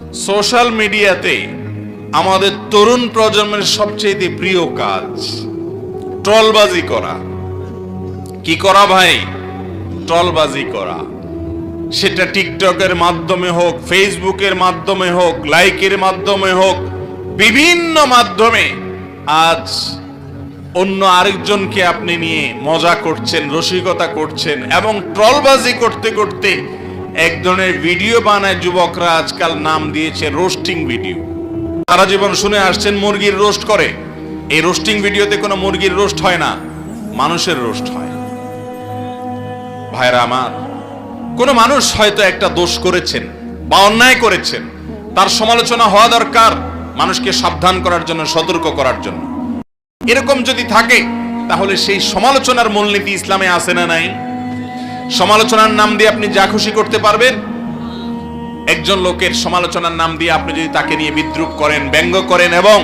Social মিডিয়াতে আমাদের তরুণ প্রজন্মের সবচেয়ে প্রিয় কাজ ট্রলবাজি করা। কি করা ভাই? ট্রলবাজি করা। সেটা টিকটকের মাধ্যমে হোক, ফেসবুকের মাধ্যমে হোক, লাইকের মাধ্যমে হোক, বিভিন্ন মাধ্যমে আজ অন্য আরেকজনকে আপনি নিয়ে মজা করছেন, রসিকতা করছেন এবং ট্রলবাজি করতে করতে এক ধরনের ভিডিও বানায় যুবকরা আজকাল নাম দিয়েছে রোস্টিং ভিডিও। সারা জীবন শুনে আসছেন মুরগির রোস্ট করে। এই রোস্টিং ভিডিওতে কোনো মুরগির রোস্ট হয় না, মানুষের রোস্ট হয়। ভাইরা আমার, কোনো মানুষ হয়তো একটা দোষ করেছেন বা অন্যায় করেছেন। তার সমালোচনা হওয়া দরকার মানুষকে সাবধান করার জন্য, সতর্ক করার জন্য। এরকম যদি থাকে, তাহলে সেই সমালোচনার মূলনীতি ইসলামে আছে না নাই? সমালোচনার নাম দিয়ে আপনি যা খুশি করতে পারবেন। একজন লোকের সমালোচনার নাম দিয়ে আপনি যদি তাকে নিয়ে বিদ্রুপ করেন, ব্যঙ্গ করেন এবং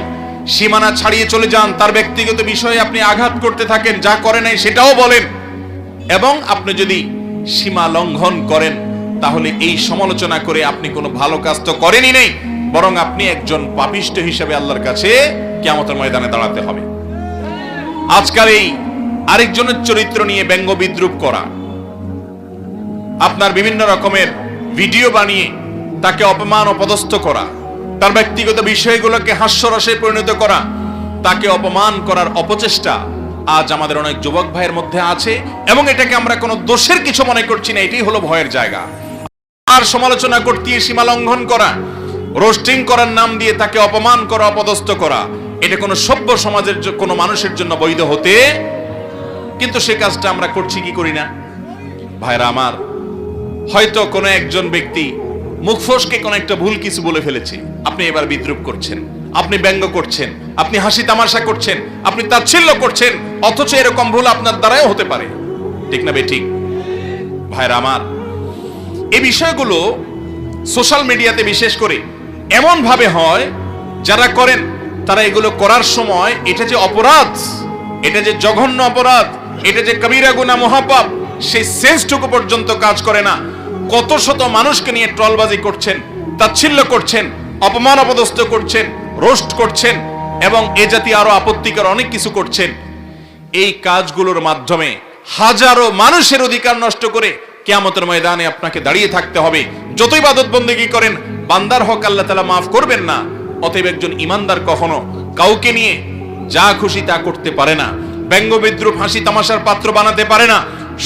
সীমানা ছাড়িয়ে চলে যান, তার ব্যক্তিগত বিষয়ে আপনি আঘাত করতে থাকেন, যা করে নাই সেটাও বলেন। এবং আপনি যদি সীমা লঙ্ঘন করেন, তাহলে এই সমালোচনা করে আপনি কোনো ভালো কাজ তো করেনই নেই, বরং আপনি একজন পাপিষ্ট হিসেবে আল্লাহর কাছে কেমতের ময়দানে দাঁড়াতে হবে। আজকাল এই আরেকজনের চরিত্র নিয়ে ব্যঙ্গ বিদ্রুপ করা আপনার বিভিন্ন রকমের ভিডিও বানিয়ে তাকে অপমান অপদস্থ করা, তার ব্যক্তিগত বিষয়গুলোকে হাস্যরসে পরিণত করা, তাকে অপমান করার অপচেষ্টা আজ আমাদের অনেক যুবক ভাইয়ের মধ্যে আছে এবং এটাকে আমরা কোনো দোষের কিছু মনে করছি না, এটাই হলো ভয়ের জায়গা। আর সমালোচনা করতে সীমা লঙ্ঘন করা, রোস্টিং করার নাম দিয়ে তাকে অপমান করা, অপদস্থ করা, এটা কোনো সভ্য সমাজের কোনো মানুষের জন্য বৈধ হতে, কিন্তু সে কাজটা আমরা করছি কি করি না? ভাইরা আমার হয়তো কোনো একজন ব্যক্তি মুখ ফসকে কোনো একটা ভুল কিছু বলে ফেলেছে। আপনি এবার বিদ্রুপ করছেন, আপনি ব্যঙ্গ করছেন, আপনি হাসি তামাশা করছেন, আপনি তাচ্ছিল্য করছেন, অথচ এরকম ভুল আপনার দ্বারাও হতে পারে। ঠিক না বে ঠিক? ভাইরা আমার এই বিষয়গুলো সোশ্যাল মিডিয়াতে বিশেষ করে এমন ভাবে হয়, যারা করেন, তারা এগুলো করার সময় এটা যে অপরাধ, এটা যে জঘন্য অপরাধ, এটা যে কবিরা গুনা মহাপাপ, সেই সেন্সটুকু পর্যন্ত কাজ করে না। কত শত মানুষকে নিয়ে ট্রলবাজি করছেন, তাচ্ছিল্য করছেন, অপমান অপদস্থ করছেন, রোস্ট করছেন এবং এ জাতীয় আরও আপত্তিকর অনেক কিছু করছেন। এই কাজগুলোর মাধ্যমে হাজারো মানুষের অধিকার নষ্ট করে কেয়ামতের ময়দানে আপনাকে দাঁড়িয়ে থাকতে হবে। যতই বাদত করেন, বান্দার হক আল্লাহ তালা মাফ করবেন না। অতএব একজন ইমানদার কখনো কাউকে নিয়ে যা খুশি তা করতে পারে না। ব্যঙ্গ বিদ্রুপ হাসি তামাশার পাত্র বানাতে পারে না।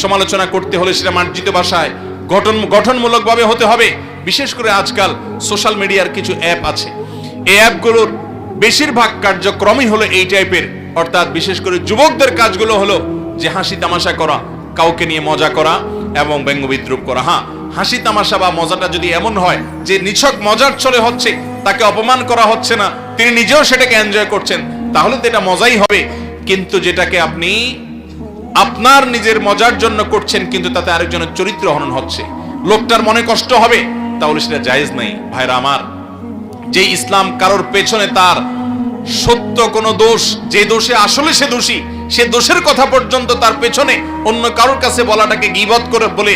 সমালোচনা করতে হলে সেটা মার্জিত ভাষায় গঠন গঠনমূলকভাবে হতে হবে। বিশেষ করে আজকাল সোশ্যাল মিডিয়ার কিছু অ্যাপ আছে। এই অ্যাপগুলোর বেশিরভাগ কার্যক্রমই হলো এই টাইপের। অর্থাৎ বিশেষ করে যুবকদের কাজগুলো হলো যে হাসি তামাশা করা, কাউকে নিয়ে মজা করা এবং ব্যঙ্গ বিদ্রুপ করা। হ্যাঁ হাসি তামাশা বা মজাটা যদি এমন হয় যে নিছক মজার চলে হচ্ছে, তাকে অপমান করা হচ্ছে না, তিনি নিজেও সেটাকে এনজয় করছেন, তাহলে তো এটা মজাই হবে। কিন্তু যেটাকে আপনি আপনার নিজের মজার জন্য করছেন, কিন্তু তাতে আরেকজনের চরিত্র হনন হচ্ছে। লোকটার মনে কষ্ট হবে, তাহলে সেটা জায়েজ নাই। ভাইরা আমার, যে ইসলাম কারোর পেছনে তার সত্য কোনো দোষ, যে দোষে আসলে সে দোষী, সে দোষের কথা পর্যন্ত তার পেছনে অন্য কারোর কাছে বলাটাকে গিবত করে বলে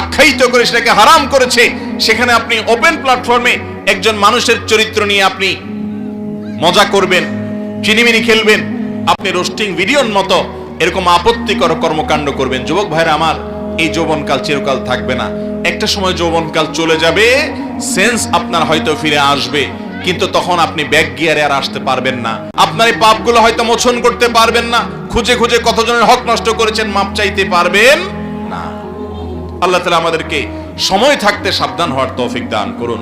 আখ্যায়িত করে সেটাকে হারাম করেছে, সেখানে আপনি ওপেন প্ল্যাটফর্মে একজন মানুষের চরিত্র নিয়ে আপনি মজা করবেন চিনিমিনি খেলবেন, আপনি রোস্টিং ভিডিওর মতো এরকম আপত্তিকর কর্মকাণ্ড করবেন। যুবক ভাইরা আমার, এই যৌবনকাল চিরকাল থাকবে না। একটা সময় যৌবনকাল চলে যাবে সেন্স আপনার হয়তো ফিরে আসবে, কিন্তু তখন আপনি ব্যাক গিয়ারে আর আসতে পারবেন না। আপনার এই পাপগুলো হয়তো মোচন করতে পারবেন না। খুঁজে খুঁজে কতজনের হক নষ্ট করেছেন মাপ চাইতে পারবেন না। আল্লাহ তালা আমাদেরকে সময় থাকতে সাবধান হওয়ার তৌফিক দান করুন।